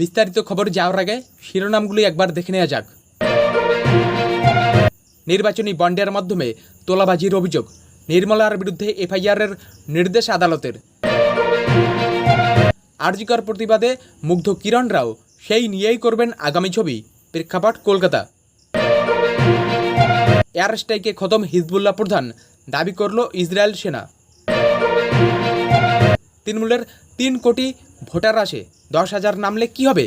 বিস্তারিত খবর যাওয়ার আগে শিরোনামগুলি একবার দেখে নেওয়া যাক। নির্বাচনী বন্ডের মাধ্যমে তোলাবাজির অভিযোগ, নির্মলার বিরুদ্ধে এফআইআরের নির্দেশ আদালতের। আরজিকর প্রতিবাদে মুগ্ধ কিরণ রাও, সেই নিয়েই করবেন আগামী ছবি, প্রেক্ষাপট কলকাতা। এয়ার স্ট্রাইকে খতম হিজবুল্লাহ প্রধান, দাবি করল ইসরায়েল সেনা। তৃণমূলের তিন কোটি ভোটার আসে, দশ হাজার নামলে কি হবে?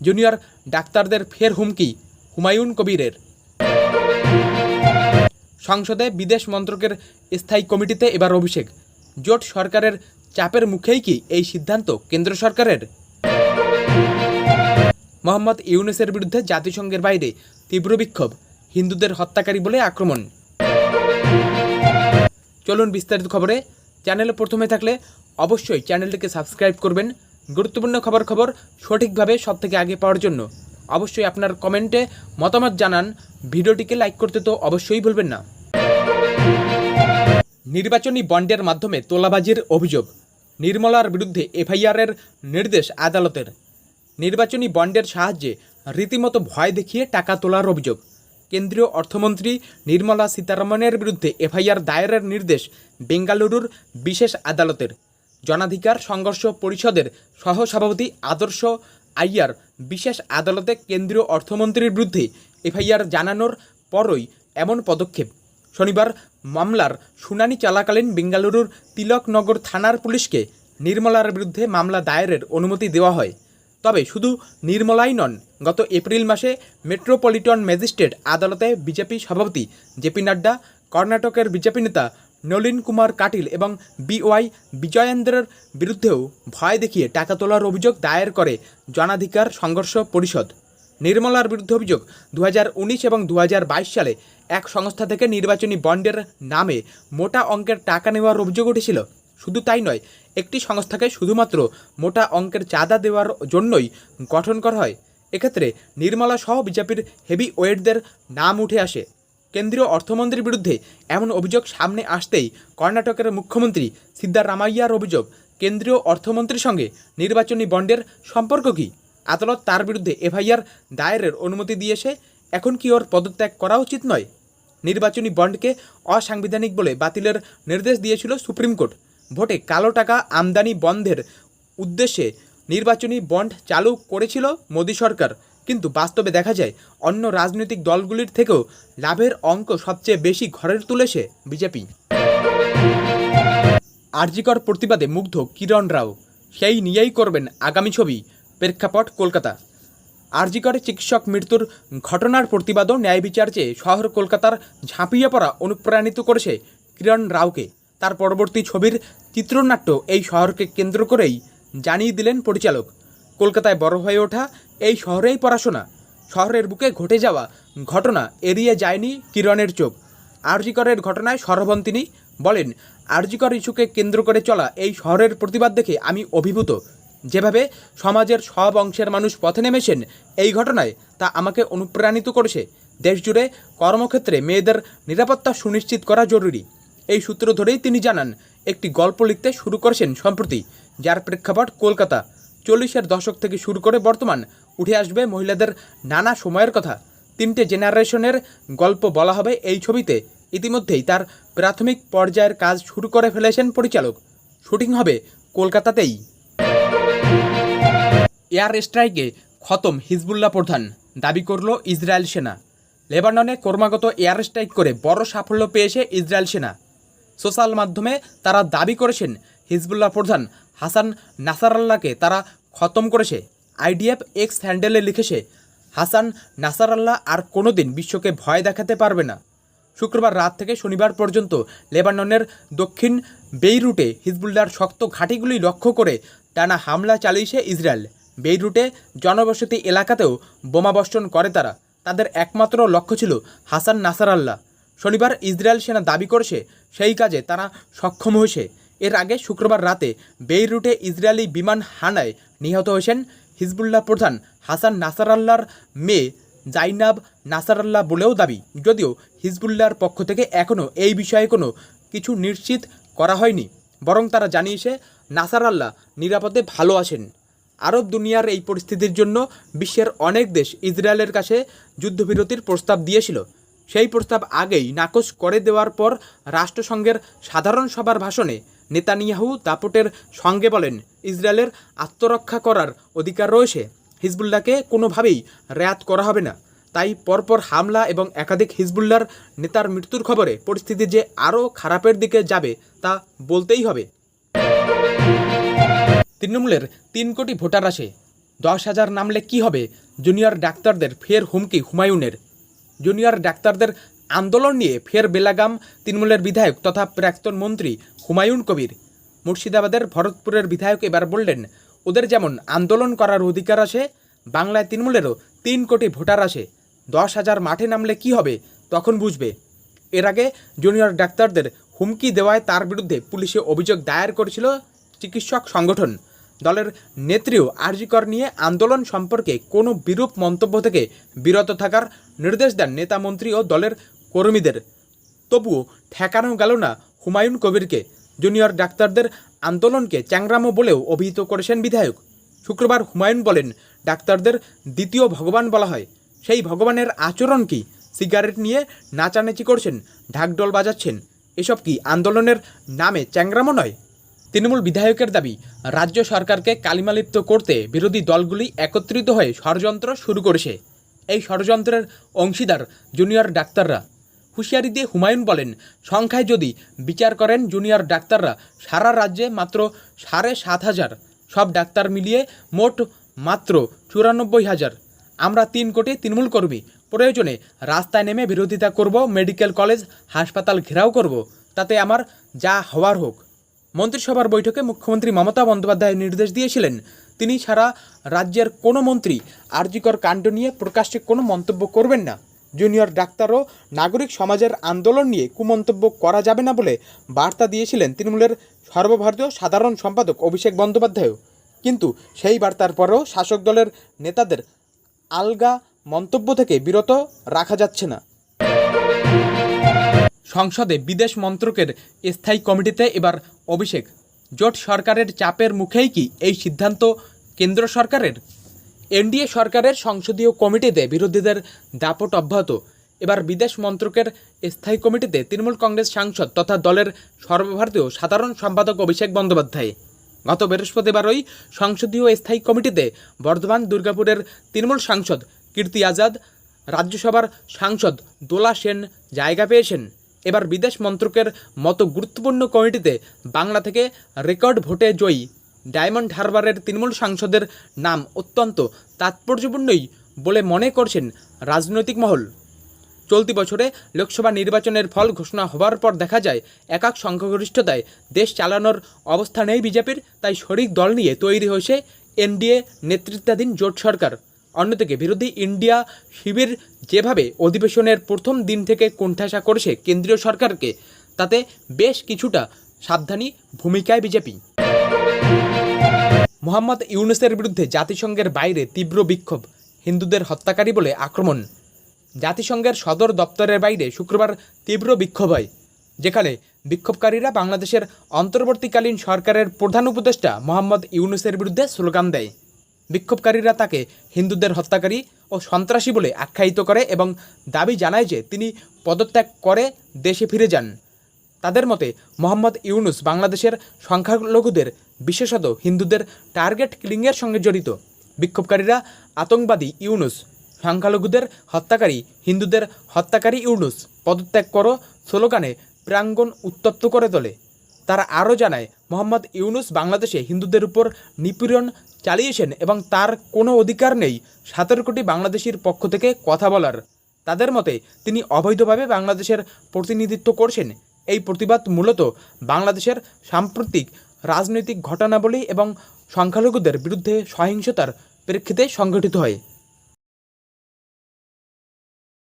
জুনিয়র ডাক্তারদের ফের হুমকি, হুমায়ুন কবিরের। সংসদে বিদেশ মন্ত্রকের স্থায়ী কমিটিতে এবার অভিষেক। জোট সরকারের চাপের মুখেই কি এই সিদ্ধান্ত কেন্দ্র সরকারের? মোহাম্মদ ইউনুসের বিরুদ্ধে জাতিসংঘের বাইরে তীব্র বিক্ষোভ, হিন্দুদের হত্যাকারী বলে আক্রমণ। চলুন বিস্তারিত খবরে। চ্যানেলে প্রথমে থাকলে অবশ্যই চ্যানেলটিকে সাবস্ক্রাইব করবেন গুরুত্বপূর্ণ খবর খবর সঠিকভাবে সব থেকে আগে পাওয়ার জন্য। অবশ্যই আপনার কমেন্টে মতামত জানান। ভিডিওটিকে লাইক করতে তো অবশ্যই ভুলবেন না। নির্বাচনী বন্ডের মাধ্যমে তোলাবাজির অভিযোগ। নির্মলার বিরুদ্ধে এফআইআরের নির্দেশ আদালতের। নির্বাচনী বন্ডের সাহায্যে রীতিমতো ভয় দেখিয়ে টাকা তোলার অভিযোগ। কেন্দ্রীয় অর্থমন্ত্রী নির্মলা সীতারমণের বিরুদ্ধে এফআইআর দায়েরের নির্দেশ বেঙ্গালুরুর বিশেষ আদালতের। জনাধিকার সংঘর্ষ পরিষদের সহসভাপতি আদর্শ আইয়ার বিশেষ আদালতে কেন্দ্রীয় অর্থমন্ত্রীর বিরুদ্ধে এফআইআর জানানোর পরই এমন পদক্ষেপ। শনিবার মামলার শুনানি চলাকালীন বেঙ্গালুরুর তিলকনগর থানার পুলিশকে নির্মলার বিরুদ্ধে মামলা দায়েরের অনুমতি দেওয়া হয়। তবে শুধু নির্মলাই নন, গত এপ্রিল মাসে মেট্রোপলিটন ম্যাজিস্ট্রেট আদালতে বিজেপি সভাপতি জেপি নাড্ডা, কর্ণাটকের বিজেপি নেতা নলিন কুমার কাটিল এবং বিওয়াই বিজয়েন্দ্রের বিরুদ্ধেও ভয় দেখিয়ে টাকা তোলার অভিযোগ দায়ের করে জনাধিকার সংঘর্ষ পরিষদ। নির্মলার বিরুদ্ধে অভিযোগ দু হাজার উনিশ এবং দু হাজার বাইশ সালে এক সংস্থা থেকে নির্বাচনী বন্ডের নামে মোটা অঙ্কের টাকা নেওয়ার অভিযোগ উঠেছিল। শুধু তাই নয়, একটি সংস্থাকে শুধুমাত্র মোটা অঙ্কের চাঁদা দেওয়ার জন্যই গঠন করা হয়। এক্ষেত্রে নির্মলা সহ বিজেপির হেভি ওয়েটদের নাম উঠে আসে। কেন্দ্রীয় অর্থমন্ত্রীর বিরুদ্ধে এমন অভিযোগ সামনে আসতেই কর্ণাটকের মুখ্যমন্ত্রী সিদ্ধারামাইয়ার অভিযোগ, কেন্দ্রীয় অর্থমন্ত্রীর সঙ্গে নির্বাচনী বন্ডের সম্পর্ক কী? আদালত তার বিরুদ্ধে এফআইআর দায়েরের অনুমতি দিয়েছে, এখন কি ওর পদত্যাগ করা উচিত নয়? নির্বাচনী বন্ডকে অসাংবিধানিক বলে বাতিলের নির্দেশ দিয়েছিল সুপ্রিম কোর্ট। ভোটে কালো টাকা আমদানি বন্ধের উদ্দেশ্যে নির্বাচনী বন্ড চালু করেছিল মোদী সরকার। কিন্তু বাস্তবে দেখা যায়, অন্য রাজনৈতিক দলগুলির থেকেও লাভের অঙ্ক সবচেয়ে বেশি ঘরের তুলেছে বিজেপি। আরজিকর প্রতিবাদে মুগ্ধ কিরণ রাও। সেই নিয়েই করবেন আগামী ছবি, প্রেক্ষাপট কলকাতা। আরজিকরে চিকিৎসক মৃত্যুর ঘটনার প্রতিবাদ ন্যায় বিচার চেয়ে শহর কলকাতার ঝাঁপিয়ে পড়া অনুপ্রাণিত করেছে কিরণ রাওকে। তার পরবর্তী ছবির চিত্রনাট্য এই শহরকে কেন্দ্র করেই জানিয়ে দিলেন পরিচালক। কলকাতায় বড় হয়ে ওঠা এই শহরেই পড়াশোনা। শহরের বুকে ঘটে যাওয়া ঘটনা এড়িয়ে যায়নি কিরণের চোখ। আরজিকরের ঘটনায় সরবন তিনি বলেন, আরজিকর ইস্যুকে কেন্দ্র করে চলা এই শহরের প্রতিবাদ দেখে আমি অভিভূত। যেভাবে সমাজের সব অংশের মানুষ পথে নেমেছেন, এই ঘটনায় তা আমাকে অনুপ্রাণিত করেছে। দেশজুড়ে কর্মক্ষেত্রে মেয়েদের নিরাপত্তা সুনিশ্চিত করা জরুরি। এই সূত্র ধরেই তিনি জানান, একটি গল্প লিখতে শুরু করেছেন সম্প্রতি, যার প্রেক্ষাপট কলকাতা। চল্লিশের দশক থেকে শুরু করে বর্তমান উঠে আসবে মহিলাদের নানা সময়ের কথা। তিনটে জেনারেশনের গল্প বলা হবে এই ছবিতে। ইতিমধ্যেই তার প্রাথমিক পর্যায়ের কাজ শুরু করে ফেলেছেন পরিচালক। শুটিং হবে কলকাতাতেই। এয়ার স্ট্রাইকে খতম হিজবুল্লাহ প্রধান। দাবি করল ইসরায়েল সেনা। লেবাননে ক্রমাগত এয়ার স্ট্রাইক করে বড় সাফল্য পেয়েছে ইসরায়েল সেনা। সোশ্যাল মাধ্যমে তারা দাবি করেছেন, হিজবুল্লাহ প্রধান হাসান নাসারাল্লাহকে তারা খতম করেছে। আইডিএফ এক্স হ্যান্ডেলে লিখেছে, হাসান নাসারাল্লাহ আর কোনোদিন বিশ্বকে ভয় দেখাতে পারবে না। শুক্রবার রাত থেকে শনিবার পর্যন্ত লেবাননের দক্ষিণ বেইরুটে হিজবুল্লাহর শক্ত ঘাঁটিগুলি লক্ষ্য করে টানা হামলা চালিয়েছে ইসরায়েল। বেইরুটে জনবসতি এলাকাতেও বোমাবর্ষণ করে তারা। তাদের একমাত্র লক্ষ্য ছিল হাসান নাসারাল্লাহ। শনিবার ইসরায়েল সেনা দাবি করেছে, সেই কাজে তারা সক্ষম হয়েছে। এর আগে শুক্রবার রাতে বেইরুটে ইসরায়েলি বিমান হানায় নিহত হয়েছেন হিজবুল্লাহ প্রধান হাসান নাসারাল্লাহর মেয়ে জাইনাব নাসারাল্লাহ বলেও দাবি, যদিও হিজবুল্লাহর পক্ষ থেকে এখনও এই বিষয়ে কোনো কিছু নিশ্চিত করা হয়নি। বরং তারা জানিয়েছে, নাসারাল্লাহ নিরাপদে ভালো আছেন। আরব দুনিয়ার এই পরিস্থিতির জন্য বিশ্বের অনেক দেশ ইসরায়েলের কাছে যুদ্ধবিরতির প্রস্তাব দিয়েছিল। সেই প্রস্তাব আগেই নাকচ করে দেওয়ার পর রাষ্ট্রসংঘের সাধারণ সভার ভাষণে নেতানিয়াহু দাপটের সঙ্গে বলেন, ইসরায়েলের আত্মরক্ষা করার অধিকার রয়েছে। হিজবুল্লাহকে কোনোভাবেই রেয়াত করা হবে না। তাই পরপর হামলা এবং একাধিক হিজবুল্লার নেতার মৃত্যুর খবরে পরিস্থিতি যে আরও খারাপের দিকে যাবে তা বলতেই হবে। তৃণমূলের তিন কোটি ভোটার আসে। দশ হাজার নামলে কি হবে? জুনিয়র ডাক্তারদের ফের হুমকি হুমায়ুনের। জুনিয়র ডাক্তারদের আন্দোলন নিয়ে ফের বেলাগাম তৃণমূলের বিধায়ক তথা প্রাক্তন মন্ত্রী হুমায়ুন কবির। মুর্শিদাবাদের ভরতপুরের বিধায়ক এবার বললেন, ওদের যেমন আন্দোলন করার অধিকার আছে বাংলায় তৃণমূলেরও তিন কোটি ভোটার আসে। দশ হাজার মাঠে নামলে কি হবে, তখন বুঝবে। এর আগে জুনিয়র ডাক্তারদের হুমকি দেওয়ায় তার বিরুদ্ধে পুলিশে অভিযোগ দায়ের করেছিল চিকিৎসক সংগঠন। দলের নেত্রীও আরজিকর নিয়ে আন্দোলন সম্পর্কে কোনো বিরূপ মন্তব্য থেকে বিরত থাকার নির্দেশ দেন নেতা মন্ত্রী ও দলের কর্মীদের। তবুও ঠেকানো গেল না হুমায়ুন কবিরকে। জুনিয়র ডাক্তারদের আন্দোলনকে চ্যাংরামো বলেও অভিহিত করেছেন বিধায়ক। শুক্রবার হুমায়ুন বলেন, ডাক্তারদের দ্বিতীয় ভগবান বলা হয়। সেই ভগবানের আচরণ কি? সিগারেট নিয়ে নাচানাচি করছেন ঢাকডোল বাজাচ্ছেন। এসব কি আন্দোলনের নামে চ্যাংরামো নয়? তৃণমূল বিধায়কের দাবি, রাজ্য সরকারকে কালিমালিপ্ত করতে বিরোধী দলগুলি একত্রিত হয়ে ষড়যন্ত্র শুরু করেছে। এই ষড়যন্ত্রের অংশীদার জুনিয়র ডাক্তাররা। হুঁশিয়ারি দিয়ে হুমায়ুন বলেন, সংখ্যায় যদি বিচার করেন জুনিয়র ডাক্তাররা, সারা রাজ্যে মাত্র সাড়ে সাত হাজার। সব ডাক্তার মিলিয়ে মোট মাত্র চুরানব্বই হাজার। আমরা তিন কোটি তৃণমূল কর্মী। প্রয়োজনে রাস্তায় নেমে বিরোধিতা করব, মেডিকেল কলেজ, হাসপাতাল ঘেরাও করব। তাতে আমার যা হওয়ার হোক। মন্ত্রিসভার বৈঠকে মুখ্যমন্ত্রী মমতা বন্দ্যোপাধ্যায় নির্দেশ দিয়েছিলেন, তিনি ছাড়া রাজ্যের কোনো মন্ত্রী আরজিকর কাণ্ড নিয়ে প্রকাশ্যে কোনো মন্তব্য করবেন না। জুনিয়র ডাক্তার ও নাগরিক সমাজের আন্দোলন নিয়ে কুমন্তব্য করা যাবে না বলে বার্তা দিয়েছিলেন তৃণমূলের সর্বভারতীয় সাধারণ সম্পাদক অভিষেক বন্দ্যোপাধ্যায়ও। কিন্তু সেই বার্তার পরেও শাসক দলের নেতাদের আলগা মন্তব্য থেকে বিরত রাখা যাচ্ছে না। সংসদে বিদেশ মন্ত্রকের স্থায়ী কমিটিতে এবার অভিষেক। জোট সরকারের চাপের মুখেই কি এই সিদ্ধান্ত কেন্দ্র সরকারের? এনডিএ সরকারের সংসদীয় কমিটিতে বিরোধীদের দাপট অব্যাহত। এবার বিদেশ মন্ত্রকের স্থায়ী কমিটিতে তৃণমূল কংগ্রেস সাংসদ তথা দলের সর্বভারতীয় সাধারণ সম্পাদক অভিষেক বন্দ্যোপাধ্যায়। গত বৃহস্পতিবার ওই সংসদীয় স্থায়ী কমিটিতে বর্ধমান, দুর্গাপুরের তৃণমূল সাংসদ কীর্তি আজাদ, রাজ্যসভার সাংসদ দোলা সেন জায়গা পেয়েছেন। এবার বিদেশ মন্ত্রকের মতো গুরুত্বপূর্ণ কমিটিতে বাংলা থেকে রেকর্ড ভোটে জয়ী। ডায়মন্ড হারবারের তৃণমূল সাংসদের নাম অত্যন্ত তাৎপর্যপূর্ণই বলে মনে করছেন রাজনৈতিক মহল। চলতি বছরে লোকসভা নির্বাচনের ফল ঘোষণা হওয়ার পর দেখা যায়, একাক সংখ্যাগরিষ্ঠতায় দেশ চালানোর অবস্থা নেই বিজেপির, তাই শরিক দল নিয়ে তৈরি হয়েছে এনডিএ নেতৃত্বাধীন জোট সরকার। অন্যদিকে বিরোধী ইন্ডিয়া শিবির যেভাবে অধিবেশনের প্রথম দিন থেকে কোণঠাসা করেছে কেন্দ্রীয় সরকারকে, তাতে বেশ কিছুটা সাবধানী ভূমিকায় বিজেপি। মোহাম্মদ ইউনুসের বিরুদ্ধে জাতিসংঘের বাইরে তীব্র বিক্ষোভ, হিন্দুদের হত্যাকারী বলে আক্রমণ। জাতিসংঘের সদর দপ্তরের বাইরে শুক্রবার তীব্র বিক্ষোভ হয়, যেখানে বিক্ষোভকারীরা বাংলাদেশের অন্তর্বর্তীকালীন সরকারের প্রধান উপদেষ্টা মোহাম্মদ ইউনুসের বিরুদ্ধে স্লোগান দেয়। বিক্ষোভকারীরা তাকে হিন্দুদের হত্যাকারী ও সন্ত্রাসী বলে আখ্যায়িত করে এবং দাবি জানায় যে তিনি পদত্যাগ করে দেশে ফিরে যান। তাদের মতে, মোহাম্মদ ইউনুস বাংলাদেশের সংখ্যালঘুদের বিশেষত হিন্দুদের টার্গেট কিলিংয়ের সঙ্গে জড়িত। বিক্ষোভকারীরা আতঙ্কবাদী ইউনুস, সংখ্যালঘুদের হত্যাকারী হিন্দুদের হত্যাকারী ইউনুস পদত্যাগ করো স্লোগানে প্রাঙ্গণ উত্তপ্ত করে তোলে। তারা আরও জানায়, মোহাম্মদ ইউনুস বাংলাদেশে হিন্দুদের উপর নিপীড়ন চালিয়েছেন এবং তার কোনো অধিকার নেই, সতেরো কোটি বাংলাদেশির পক্ষ থেকে কথা বলার। তাদের মতে, তিনি অবৈধভাবে বাংলাদেশের প্রতিনিধিত্ব করছেন। এই প্রতিবাদ মূলত বাংলাদেশের সাম্প্রতিক রাজনৈতিক ঘটনাবলী এবং সংখ্যালঘুদের বিরুদ্ধে সহিংসতার প্রেক্ষিতে সংঘটিত হয়।